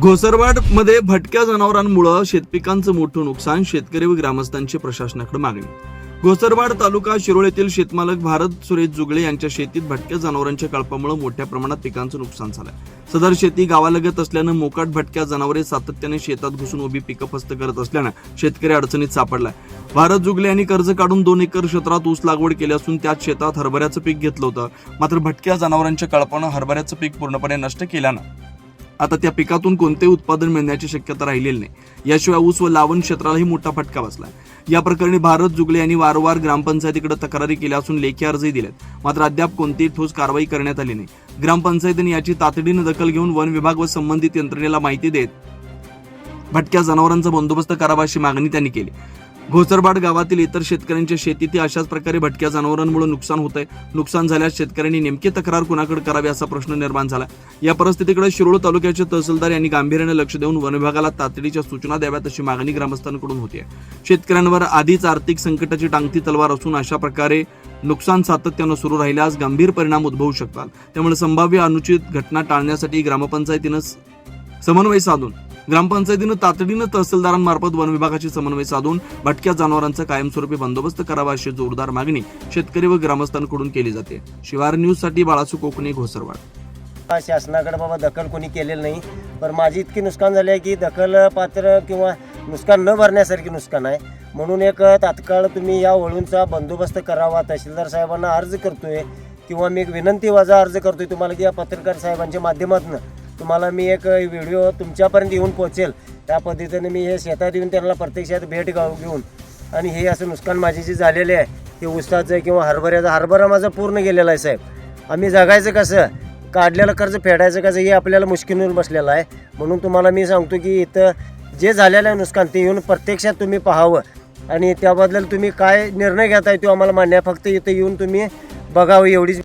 घोसरवाडमध्ये भटक्या जनावरांमुळे शेतपिकांचं मोठं नुकसान शेतकरी व ग्रामस्थांची प्रशासनाकडे मागणी. घोसरवाड तालुका शिरोळ येथील शेतमालक भारत सुरेश जुगळे यांच्या शेतीत भटक्या जनावरांच्या कळपामुळे मोठ्या प्रमाणात पिकांचं नुकसान झालं. सदर शेती गावालगत असल्यानं मोकाट भटक्या जनावरे सातत्याने शेतात घुसून उभी पिकं फस्त करत असल्यानं शेतकरी अडचणीत सापडलाय भारत जुगले यांनी कर्ज काढून दोन एकर क्षेत्रात ऊस लागवड केली असून त्याच शेतात हरभऱ्याचं पीक घेतलं होतं. मात्र भटक्या जनावरांच्या कळपानं हरभऱ्याचं पीक पूर्णपणे नष्ट केल्यानं आता त्या पिकातून कोणतेही उत्पादन मिळण्याची शक्यता राहिलेली नाही. याशिवाय ऊस व लावण क्षेत्रालाही मोठा फटका बसला या प्रकरणी भारत जुगले यांनी वारंवार ग्रामपंचायतीकडे तक्रारी केल्या असून लेखी अर्जही दिलेत. मात्र अद्याप कोणतीही ठोस कारवाई करण्यात आली नाही. ग्रामपंचायतीने याची तातडीनं दखल घेऊन वन विभाग व संबंधित यंत्रणेला माहिती देत भटक्या जनावरांचा बंदोबस्त करावा अशी मागणी त्यांनी केली. घोसरबाड गावातील इतर शेतकऱ्यांच्या शेतीतही अशाच प्रकारे भटक्या जनावरांमुळे नुकसान होत आहे नुकसान झाल्यास शेतकऱ्यांनी नेमकी तक्रार कुणाकडे करावी असा प्रश्न निर्माण झाला. या परिस्थितीकडे शिरोळ तालुक्याचे तहसीलदार यांनी गांभीर्याने लक्ष देऊन वन विभागाला तातडीच्या सूचना द्याव्यात अशी मागणी ग्रामस्थांकडून होती शेतकऱ्यांवर आधीच आर्थिक संकटाची टांगती तलवार असून अशा प्रकारे नुकसान सातत्यानं सुरू राहिल्यास गंभीर परिणाम उद्भवू शकतात. त्यामुळे संभाव्य अनुचित घटना टाळण्यासाठी ग्रामपंचायतीनं समन्वय साधून ग्रामपंचायतीनं तातडीनं तहसीलदारांमार्फत वन विभागाशी समन्वय साधून भटक्या जनावरांचा कायमस्वरूपी बंदोबस्त करावा अशी जोरदार मागणी शेतकरी व ग्रामस्थांकडून केली जाते. शिवार न्यूजसाठी बाळासू कोकणे घोसरवाड. शासनाकडे बाबा दखल कोणी केलेलं नाही पण माझी इतकी नुकसान झाली आहे की दखल पात्र किंवा नुकसान न भरण्यासारखी नुकसान आहे. म्हणून एक तात्काळ तुम्ही या वळूंचा बंदोबस्त करावा तहसीलदार साहेबांना अर्ज करतोय किंवा मी एक विनंती वजा अर्ज करतोय तुम्हाला की या पत्रकार साहेबांच्या माध्यमातून तुम्हाला मी एक व्हिडिओ तुमच्यापर्यंत येऊन पोहोचेल. त्या पद्धतीने मी हे शेतात येऊन त्यांना प्रत्यक्षात भेट गाव घेऊन आणि हे असं नुकसान माझी जे झालेले आहे ते ऊसाचं किंवा हरभऱ्याचं हरभरा माझा पूर्ण गेलेला आहे साहेब. आम्ही जगायचं कसं? काढलेलं कर्ज फेडायचं कसं? हे आपल्याला मुश्किलवर बसलेलं आहे. म्हणून तुम्हाला मी सांगतो की इथं जे झालेलं आहे नुकसान ते येऊन प्रत्यक्षात तुम्ही पाहावं. आणि त्याबद्दल तुम्ही काय निर्णय घेताय तो आम्हाला मान्य आहे. फक्त इथं येऊन तुम्ही बघावं एवढीच